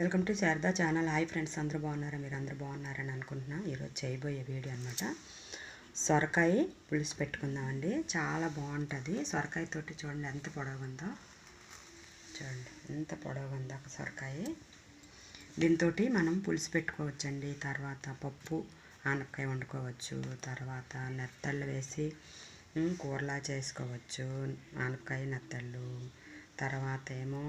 Welcome to Sharada channel. Hi friends అందరూ బాగున్నారా? మీరు అందరూ బాగున్నారని అనుకుంటున్నా. ఈరోజు చేయబోయే వీడియో అనమాట సొరకాయ పులుసు పెట్టుకుందామండి. చాలా బాగుంటుంది. సొరకాయ తోటి చూడండి ఎంత పొడవుందో. ఉందో చూడండి ఎంత పొడవుందో ఉందో ఒక సొరకాయ. దీంతో మనం పులుసు పెట్టుకోవచ్చండి. తర్వాత పప్పు ఆనపకాయ వండుకోవచ్చు. తర్వాత నెత్తళ్ళు వేసి కూరలా చేసుకోవచ్చు. ఆనపకాయ నెత్తళ్ళు. తర్వాత ఏమో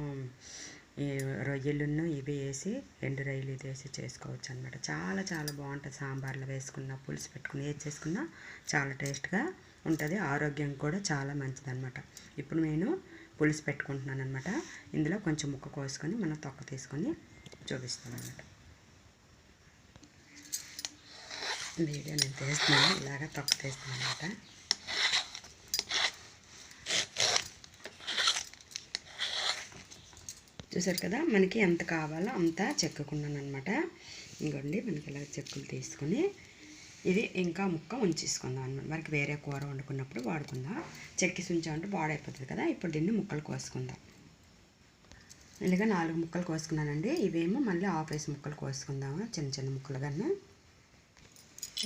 ఈ రొయ్యలును ఇవి వేసి ఎండు రొయ్యలు ఇది వేసి చేసుకోవచ్చు అనమాట చాలా చాలా బాగుంటుంది. సాంబార్లో వేసుకున్న పులుసు పెట్టుకుని ఏది చేసుకున్నా చాలా టేస్ట్గా ఉంటుంది. ఆరోగ్యం కూడా చాలా మంచిది అనమాట ఇప్పుడు నేను పులుసు పెట్టుకుంటున్నాను అనమాట ఇందులో కొంచెం ముక్క కోసుకొని మనం తొక్క తీసుకొని చూపిస్తాను అనమాట వీడియో నేను తీస్తున్నాను. ఇలాగ తొక్క తీస్తున్నాను అనమాట చూసారు కదా? మనకి ఎంత కావాలో అంత చెక్కుకున్నాను అనమాట ఇంకోండి మనకి ఇలా చెక్కులు తీసుకొని ఇది ఇంకా ముక్క ఉంచేసుకుందాం అనమాట మనకి వేరే కూర వండుకున్నప్పుడు వాడుకుందాం. చెక్కి ఉంచామంటే పాడైపోతుంది కదా? ఇప్పుడు దీన్ని ముక్కలు కోసుకుందాం. ఇలాగ నాలుగు ముక్కలు కోసుకున్నానండి. ఇవేమో మళ్ళీ ఆఫ్ వేసి ముక్కలు కోసుకుందాము. చిన్న చిన్న ముక్కలు కన్నా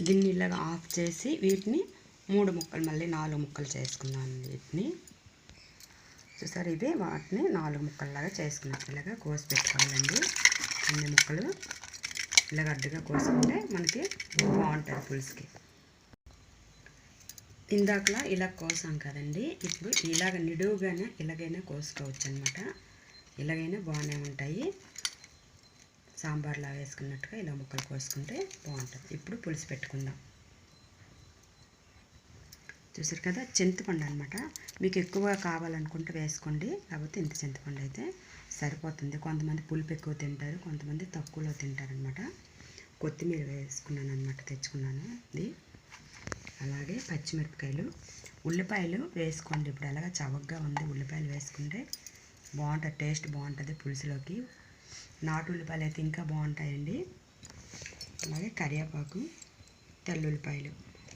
దీన్ని ఇలాగ ఆఫ్ చేసి వీటిని మూడు ముక్కలు మళ్ళీ నాలుగు ముక్కలు చేసుకుందాం వీటిని. చూసారు? ఇవి వాటిని నాలుగు ముక్కల్లాగా చేసుకున్నాం ఇలాగా కోసి పెట్టుకోవాలండి. అన్ని ముక్కలు ఇలాగ అడ్డుగా కోసుకుంటే మనకి బాగుంటుంది పులుసుకి. ఇందాకలా ఇలా కోసాం కదండి. ఇప్పుడు ఇలాగ నిడువుగానే ఇలాగైనా కోసుకోవచ్చు అనమాట ఇలాగైనా బాగానే ఉంటాయి. సాంబార్లా వేసుకున్నట్టుగా ఇలా ముక్కలు కోసుకుంటే బాగుంటుంది. ఇప్పుడు పులుసు పెట్టుకుందాం. చూసారు కదా? చింతపండు అనమాట మీకు ఎక్కువ కావాలనుకుంటే వేసుకోండి. కాకపోతే ఇంత చింతపండు అయితే సరిపోతుంది. కొంతమంది పులుపు ఎక్కువ తింటారు కొంతమంది తక్కువలో తింటారనమాట కొత్తిమీర వేసుకున్నాను అనమాట తెచ్చుకున్నాను. ఇది అలాగే పచ్చిమిరపకాయలు. ఉల్లిపాయలు వేసుకోండి. ఇప్పుడు అలాగా చవకగా ఉంది. ఉల్లిపాయలు వేసుకుంటే బాగుంటుంది. టేస్ట్ బాగుంటుంది పులుసులోకి. నాటు ఉల్లిపాయలు అయితే ఇంకా బాగుంటాయండి. అలాగే కరివేపాకు తెల్లుల్లిపాయలు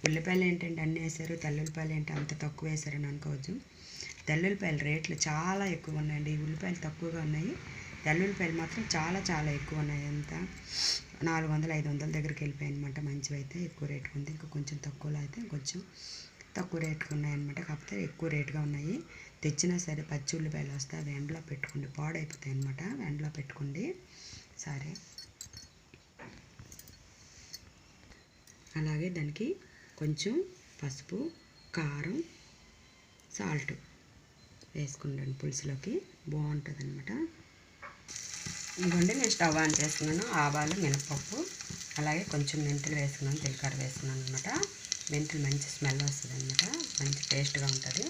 ఉల్లిపాయలు ఏంటంటే అన్నీ వేసారు తెల్లుల్లిపాయలు ఏంటి అంత తక్కువ వేసారని అనుకోవచ్చు తెల్లుల్లిపాయల రేట్లు చాలా ఎక్కువ ఉన్నాయండి. ఉల్లిపాయలు తక్కువగా ఉన్నాయి. తెల్లుల్లిపాయలు మాత్రం చాలా చాలా ఎక్కువ ఉన్నాయి. అంత నాలుగు వందలు ఐదు వందల దగ్గరికి వెళ్ళిపోయాయి అనమాట మంచివి అయితే ఎక్కువ రేటుకు ఉంది. ఇంకా కొంచెం తక్కువలో అయితే కొంచెం తక్కువ రేటుకు ఉన్నాయన్నమాట కాకపోతే ఎక్కువ రేటుగా ఉన్నాయి. తెచ్చినా సరే పచ్చి ఉల్లిపాయలు వస్తే అవి ఎండలో పెట్టుకోండి. పాడైపోతాయి అనమాట ఎండలో పెట్టుకోండి. సరే. అలాగే దానికి కొంచెం పసుపు కారం సాల్ట్ వేసుకుంటాను పులుసులోకి. బాగుంటుంది అనమాట ఇంకోండి నేను స్టవ్ ఆన్ చేసుకున్నాను ఆవాలు మినపప్పు అలాగే కొంచెం మెంతులు వేసుకున్నాను జీలకర్ర వేసుకున్నాను అనమాట మెంతులు మంచి స్మెల్ వస్తుంది అనమాట మంచి టేస్ట్గా ఉంటుంది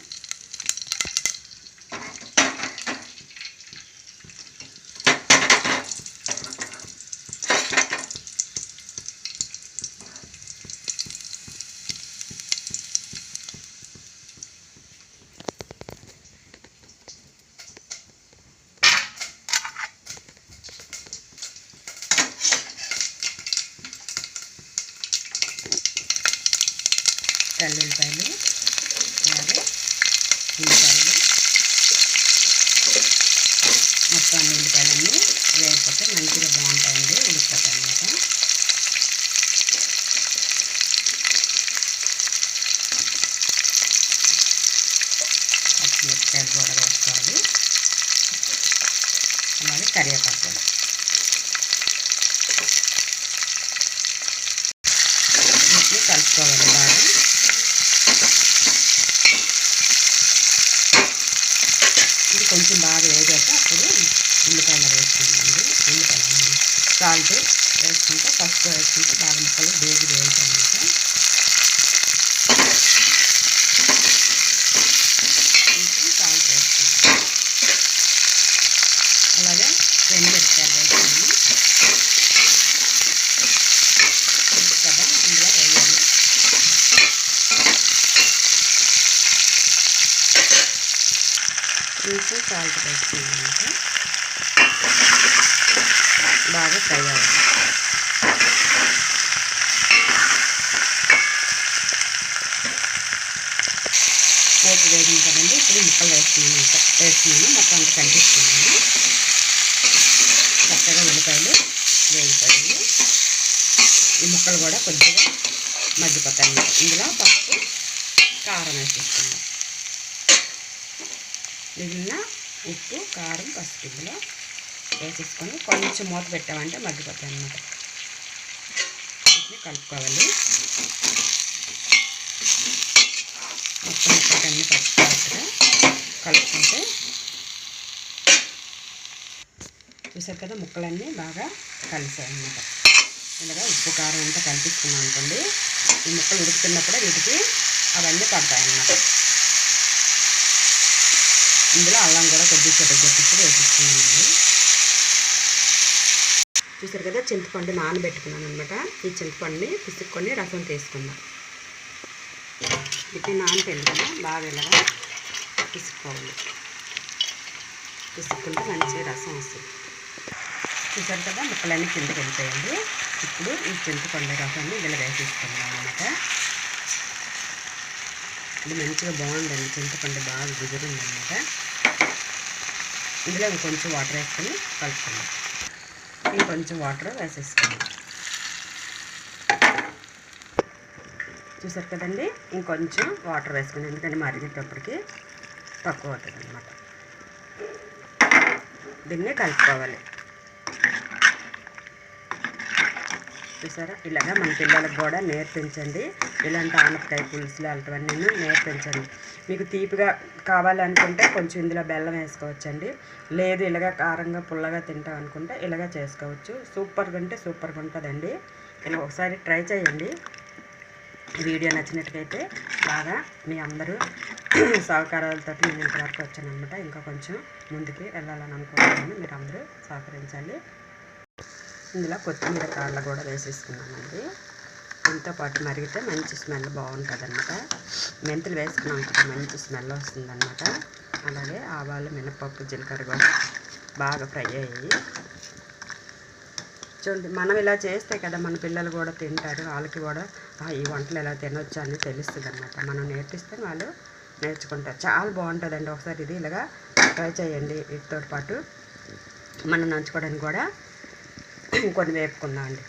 తెల్లుల్లిపాయలు అలాగే ఉల్లిపాయలు మొత్తం అన్ని ఉల్లిపాయలన్నీ వేయకపోతే మంచిగా బాగుంటాయండి ఉడికిపోతాయి అన్నమాట పచ్చిమిరపకాయలు కూడా వేసుకోవాలి అలాగే కరివేపాకు కూడా వీటిని కలుపుకోవాలి బాగా ఇది కొంచెం బాగా వేగాక అప్పుడు ఉల్లిపాయలు వేసుకుంటామండి ఉల్లిపాయలు సాల్ట్ వేసుకుంటే పసుపు వేసుకుంటే బాగా ముక్కలు వేగి వేగుతాయి అన్నమాట బాగా ఫ్రై అవ్వాలి పోపు వేగింది కదండి ఇప్పుడు ముక్కలు వేస్తున్నాను. వేస్తున్నాను మొత్తం అంత కనిపిస్తున్నాను చక్కగా ఉల్లిపాయలు వేగిపోయాయి ఈ ముక్కలు కూడా కొద్దిగా మగ్గిపోతాయి. ఇందులో పప్పు కారం వేసేస్తున్నాం మిగిలిన ఉప్పు కారం పసుపు ఇందులో వేసేసుకొని కొంచెం మూత పెట్టామంటే మగ్గిపోతాయి అన్నమాట. వీటిని కలుపుకోవాలి. మొత్తం అన్నీ పచ్చిపోట్టుగా కలుపుకుంటే చూసారు కదా ముక్కలన్నీ బాగా కలిసాయి అన్నమాట. ఇలాగా ఉప్పు కారం అంతా కలిపిస్తున్నాం అనుకోండి ఈ ముక్కలు ఉడుకుతున్నప్పుడు వీటికి అవన్నీ పడతాయి అన్నమాట. ఇందులో అల్లం కూడా కొద్దిగా చెట్టు వేసిస్తున్నాం చూసారు కదా చింతపండు నానబెట్టుకున్నాను అనమాట ఈ చింతపండుని పిసుక్కొని రసం తీసుకుందాం. ఇది నానపెళ్ళి కదా బాగా ఇలాగా పిసుకోవాలి పిసుక్కుంటే మంచిగా రసం వస్తుంది. చూసారు కదా ముక్కలన్నీ కిందకి వెళ్ళిపోయింది ఇప్పుడు ఈ చింతపండు రసాన్ని ఇలా వేసేసుకుందాం అనమాట ఇది మంచిగా బాగుందండి. చింతపండు బాగా గుజురుంది అనమాట ఇందులో ఇంకొంచెం వాటర్ వేసుకొని కలుపుకుందాం. ఇంకొంచెం వాటర్ వేసేసుకోండి. చూసారు కదండి? ఇంకొంచెం వాటర్ వేసుకుని ఎందుకంటే మరిగేటప్పటికి తక్కువ అవుతుంది అనమాట దీన్ని కలుపుకోవాలి. చూసారా? ఇలాగా మన పిల్లలకు కూడా నేర్పించండి. ఇలాంటి ఆనపకాయ పులుసులు అలాంటివన్నీ నేర్పించండి. మీకు తీపిగా కావాలనుకుంటే కొంచెం ఇందులో బెల్లం వేసుకోవచ్చండి. లేదు ఇలాగా కారంగా పుల్లగా తింటాం అనుకుంటే ఇలాగా చేసుకోవచ్చు. సూపర్గా ఉంటే సూపర్గా ఉంటుందండి. ఇలా ఒకసారి ట్రై చేయండి. వీడియో నచ్చినట్టుకైతే బాగా మీ అందరూ సహకారాలతో నేను ఇంతవరకు వచ్చాను అనమాట ఇంకా కొంచెం ముందుకి వెళ్ళాలని అనుకుంటున్నాను. మీరు అందరూ సహకరించాలి ఇందులో కొత్తిమీర కాళ్ళ కూడా వేసేసుకున్నామండి దీంతో పాటు మరిగితే మంచి స్మెల్ బాగుంటుంది అనమాట మెంతులు వేసుకున్నాం కదా మంచి స్మెల్ వస్తుందన్నమాట. అలాగే ఆవాలు మినపప్పు జీలకర్ర కూడా బాగా ఫ్రై అయ్యాయి. చూడండి మనం ఇలా చేస్తే కదా మన పిల్లలు కూడా తింటారు. వాళ్ళకి కూడా ఈ వంటలు ఎలా తినొచ్చు అని తెలుస్తుంది అనమాట మనం నేర్పిస్తే వాళ్ళు నేర్చుకుంటారు. చాలా బాగుంటుందండి. ఒకసారి ఇది ఇలాగా ట్రై చేయండి. వీటితో పాటు మనం నంచుకోవడానికి కూడా కొన్ని వేపుకుందాం అండి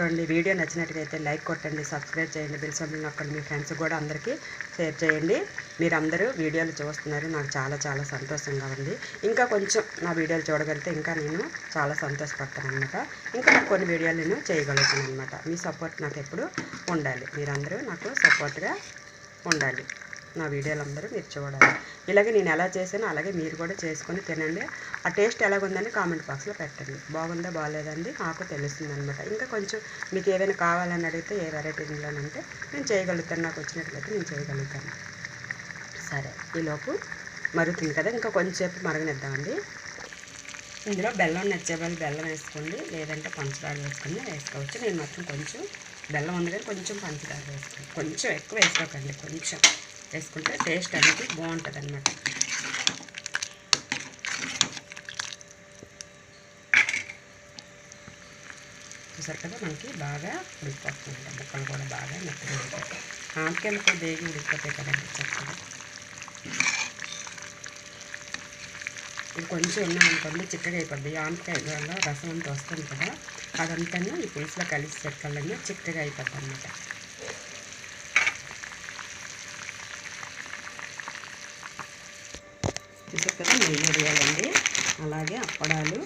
చూడండి వీడియో నచ్చినట్టుగైతే లైక్ కొట్టండి సబ్స్క్రైబ్ చేయండి బిల్ సంబంధించిన నొక్కండి. మీ ఫ్రెండ్స్ కూడా అందరికీ షేర్ చేయండి. మీరందరూ వీడియోలు చూస్తున్నారు నాకు చాలా చాలా సంతోషంగా ఉంది. ఇంకా కొంచెం నా వీడియోలు చూడగలిగితే ఇంకా నేను చాలా సంతోషపడతాను అనమాట ఇంకా కొన్ని వీడియోలు నేను చేయగలుగుతాను అనమాట మీ సపోర్ట్ నాకు ఎప్పుడు ఉండాలి. మీరందరూ నాకు సపోర్ట్గా ఉండాలి. నా వీడియోలు అందరూ మీరు చూడాలి. ఇలాగే నేను ఎలా చేశానో అలాగే మీరు కూడా చేసుకొని తినండి. ఆ టేస్ట్ ఎలాగుందని కామెంట్ బాక్స్లో పెట్టండి. బాగుందా బాగాలేదండి నాకు తెలుస్తుంది అనమాట ఇంకా కొంచెం మీకు ఏమైనా కావాలని అడిగితే ఏ వెరైటీలోనంటే నేను చేయగలుగుతాను. నాకు వచ్చినట్లయితే నేను చేయగలుగుతాను. సరే ఈలోపు మరుగుతుంది కదా. ఇంకా కొంచెంసేపు మరగనిద్దామండి. ఇందులో బెల్లం నచ్చేవాళ్ళు బెల్లం వేసుకోండి. లేదంటే పంచదార వేసుకుని వేసుకోవచ్చు. నేను మాత్రం కొంచెం బెల్లం ఉంది కానీ కొంచెం పంచదార వేసుకోండి కొంచెం ఎక్కువ వేసుకోకండి. కొంచెం. వేసుకుంటే టేస్ట్ అనేది బాగుంటుంది అన్నమాట చూసారు కదా మనకి బాగా ఉడికిపోతుంది ముక్కలు కూడా బాగా మెత్తగా ఉడికిపోతాయి ఆనకాయ కూడా వేగి ఉడికిపోతాయి కదండి చక్కగా. ఇది కొంచెం ఉన్నామనుకోండి చిక్కగా అయిపోద్ది. ఆనకాయ వల్ల రసం అంతా వస్తుంది కదా అదంతా ఈ పులుసులో కలిసి చెక్కలన్నీ చిక్కగా అయిపోద్ది అనమాట కదా నెయ్యి వడియాలండి? అలాగే అప్పడాలు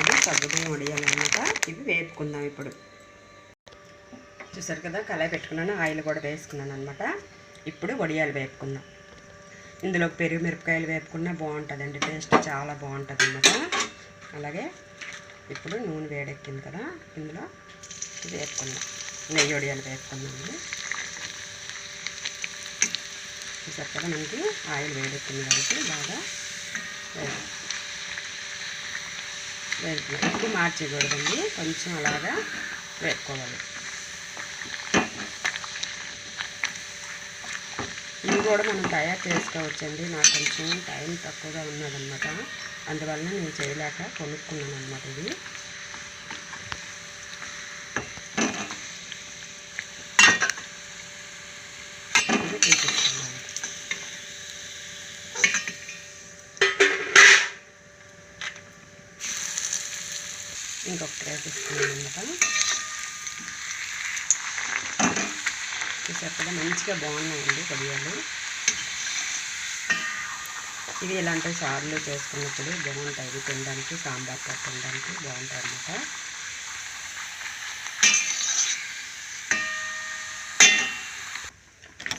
ఇది సగ్గుబియ్యం వడియాలన్నమాట. ఇవి వేపుకుందాం ఇప్పుడు. చూసారు కదా కళాయి పెట్టుకున్నాను ఆయిల్ కూడా వేసుకున్నాను అనమాట ఇప్పుడు వడియాలు వేపుకుందాం. ఇందులో పెరుగు మిరపకాయలు వేపుకున్నా బాగుంటుందండి టేస్ట్ చాలా బాగుంటుంది అనమాట అలాగే ఇప్పుడు నూనె వేడెక్కింది కదా ఇందులో వేపుకుందాం. నెయ్యి వడియాలు వేపుకుందామండి చూసారు కదా మనకి ఆయిల్ వేడెక్కింది కాబట్టి బాగా వేడి ఎక్కువ మార్చేయకూడదండి కొంచెం అలాగా వేపుకోవాలి. ఇవి కూడా మనం తయారు చేసుకోవచ్చండి. నాకు కొంచెం టైం తక్కువగా ఉన్నదన్నమాట. అందువలన నేను చేయలేక కొనుక్కున్నాను అనమాట ఇది ఇంకొకటి వేసేసుకున్నాను అనమాట చూసారు కదా మంచిగా బాగున్నాయండి వడియాలు ఇవి ఇలాంటి సార్లు చేసుకున్నప్పుడు బాగుంటాయి. ఇవి తినడానికి సాంబార్తో తినడానికి బాగుంటాయి అన్నమాట.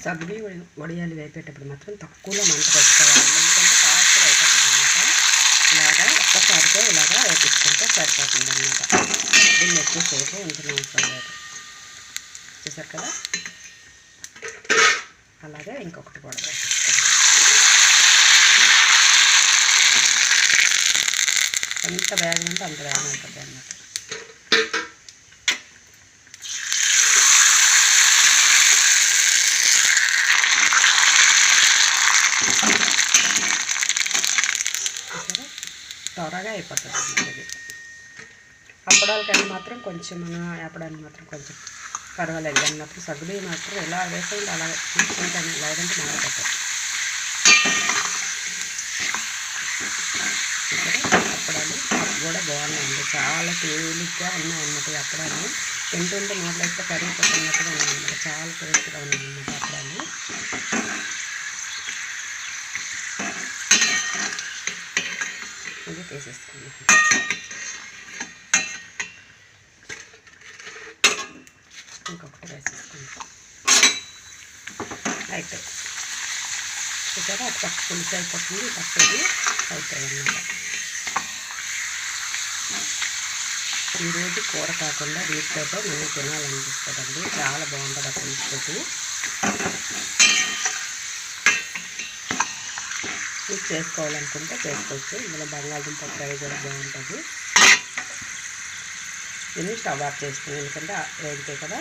సగ్గుబి వడియాలు వేపేటప్పుడు మాత్రం తక్కువలో మంట పెట్టుకోవాలి ఎందుకంటే ఫాస్ట్గా అయిపోతుంది అనమాట ఒక్కసారితో ఇలాగా వేపించుకుంటే సరిపోతుంది అనమాట దీన్ని ఎక్కువసేపు ఉంచిన అవసరం లేదు చూసారు కదా? అలాగే ఇంకొకటి కూడా వేసేసుకోండి ఎంత వేగం ఉంటే అంత వేగం అవుతుంది అన్నమాట. త్వరగా అయిపోతుంది అన్నమాట ఇది అప్పడాలకన్నా మాత్రం కొంచెం మన అప్పడానికి మాత్రం కొంచెం పర్వాలేదు. దాన్ని మాత్రం సగ్గుబి మాత్రం ఎలా వేసేయండి అలా తీసుకుంటాను లేదంటే మాడిపోతాయి. చూసారా అప్పడాలు కూడా బాగున్నాయండి. చాలా తేలిగ్గా ఉన్నాయన్నమాట ఈ అప్పడాలు తింటుంటే నోట్లయితే కరిగిపోతున్నట్టుగా ఉన్నాయన్నమాట. చాలా టేస్ట్గా ఉన్నాయన్నమాట అప్పడాలు ఇది తీసేసుకున్నాం ఇంకొకటి వేసేసుకుంటాం అయిపోయి చూసారా అటు పక్క పులుసు అయిపోతుంది పక్క ఇది అన్నమాట ఈరోజు కూర కాకుండా వీటితో మేము తినాలనిపిస్తుందండి చాలా బాగుంటుంది ఆ పులుసుతోటి ఇది చేసుకోవాలనుకుంటే చేసుకోవచ్చు. ఇందులో బంగాళదుంప ఫ్రై కూడా బాగుంటుంది. దీన్ని స్టవ్ ఆఫ్ చేసుకుని ఎందుకంటే వేడితే కదా.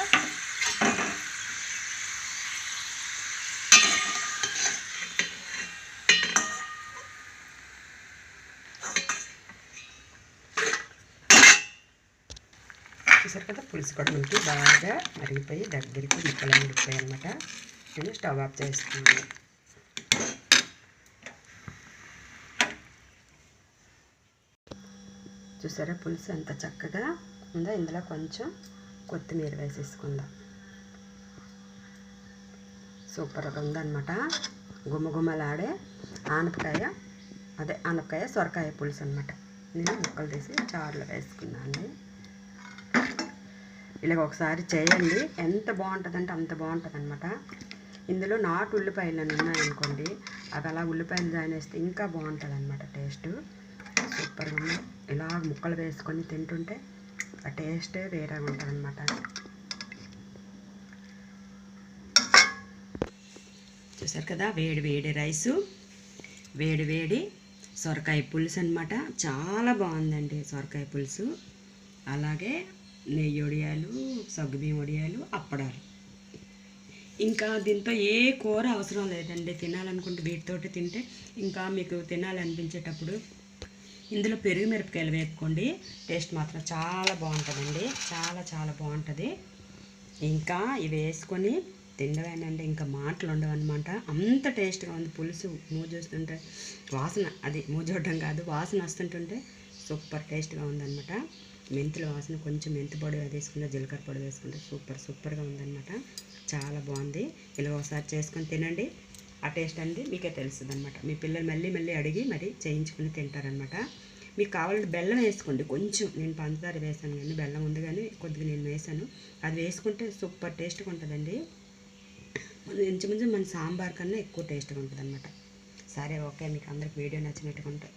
చూసారు కదా పులుసు కూడా మనకి బాగా మరిగిపోయి దగ్గరికి ముక్కలు ముడిపోయాయి అనమాట నేను స్టవ్ ఆఫ్ చేస్తున్నాను చూసారా? పులుసు ఎంత చక్కగా ఉందో ఇందులో కొంచెం కొత్తిమీర వేసేసుకుందాం. సూపర్గా ఉందన్నమాట. గుమగుమలాడే ఆనపకాయ అదే ఆనపకాయ సొరకాయ పులుసు అనమాట నేను ముక్కలు తీసి చారులో వేసుకున్నాను. ఇలాగ ఒకసారి చేయండి. ఎంత బాగుంటుందంటే అంత బాగుంటుంది అనమాట ఇందులో నాటు ఉల్లిపాయలు అని ఉన్నాయనుకోండి అవి అలా ఉల్లిపాయలు జాయిన్ వేస్తే ఇంకా బాగుంటుంది అనమాట టేస్ట్. సూపర్గా ఉంది. ఇలా ముక్కలు వేసుకొని తింటుంటే ఆ టేస్టే వేరే ఉంటుంది అనమాట చూసారు కదా వేడి వేడి రైసు వేడి వేడి సొరకాయ పులుసు అనమాట చాలా బాగుందండి సొరకాయ పులుసు. అలాగే నెయ్యి వడియాలు సగ్గుబియ్యం వడియాలు అప్పడాలు. ఇంకా దీంతో ఏ కూర అవసరం లేదండి. తినాలనుకుంటే వీటితోటి తింటే ఇంకా మీకు తినాలనిపించేటప్పుడు ఇందులో పెరుగు మిరపకాయలు వేపుకోండి. టేస్ట్ మాత్రం చాలా బాగుంటుందండి. చాలా చాలా బాగుంటుంది. ఇంకా ఇవి వేసుకొని తిండవేనండి ఇంకా మాటలు ఉండవన్నమాట. అంత టేస్ట్గా ఉంది. పులుసు మూజొస్తుంటే వాసన అది మూజోడడం కాదు వాసన వస్తుంటుంటే సూపర్ టేస్ట్గా ఉందన్నమాట. మెంతుల వాసన కొంచెం మెంతి పొడి వేసుకుంటే జీలకర్ర పొడి వేసుకుంటే సూపర్ సూపర్గా ఉందన్నమాట. చాలా బాగుంది. ఇలా ఒకసారి చేసుకొని తినండి. ఆ టేస్ట్ అనేది మీకే తెలుస్తుంది అనమాట మీ పిల్లలు మళ్ళీ మళ్ళీ అడిగి మరి చేయించుకుని తింటారనమాట మీకు కావాలంటే బెల్లం వేసుకోండి. కొంచెం నేను పంచదార వేసాను కానీ బెల్లం ఉంది కానీ కొద్దిగా నేను వేసాను. అది వేసుకుంటే సూపర్ టేస్ట్గా ఉంటుందండి. ఇంచుమించు మన సాంబార్ కన్నా ఎక్కువ టేస్ట్గా ఉంటుంది అనమాట సరే ఓకే. మీకు అందరికి వీడియో నచ్చినట్టుకుంటే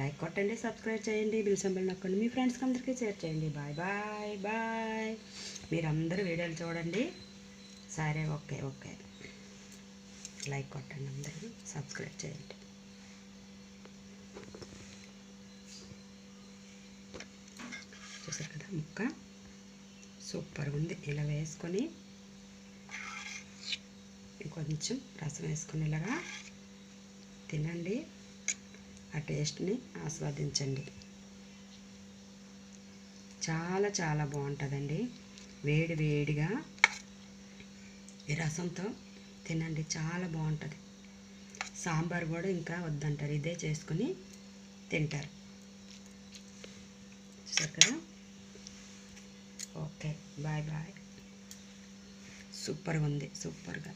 లైక్ కొట్టండి సబ్స్క్రైబ్ చేయండి బిల్ సంబల్ నొక్కండి. మీ ఫ్రెండ్స్కి అందరికీ షేర్ చేయండి. Bye bye bye. మీరు అందరూ వీడియోలు చూడండి. సరే ఓకే ఓకే. లైక్ కొట్టండి అందరికీ సబ్స్క్రైబ్ చేయండి. చూసారు కదా ముక్క? సూపర్గా ఉంది. ఇలా వేసుకొని కొంచెం రసం వేసుకునేలాగా తినండి. ఆ టేస్ట్ని ఆస్వాదించండి. చాలా చాలా బాగుంటుందండి. వేడి వేడిగా ఈ రసంతో తినండి చాలా బాగుంటుంది. సాంబార్ కూడా ఇంకా వద్దంటారు ఇదే చేసుకుని తింటారు. చూసారు ఓకే బాయ్ బాయ్. సూపర్గా ఉంది సూపర్గా.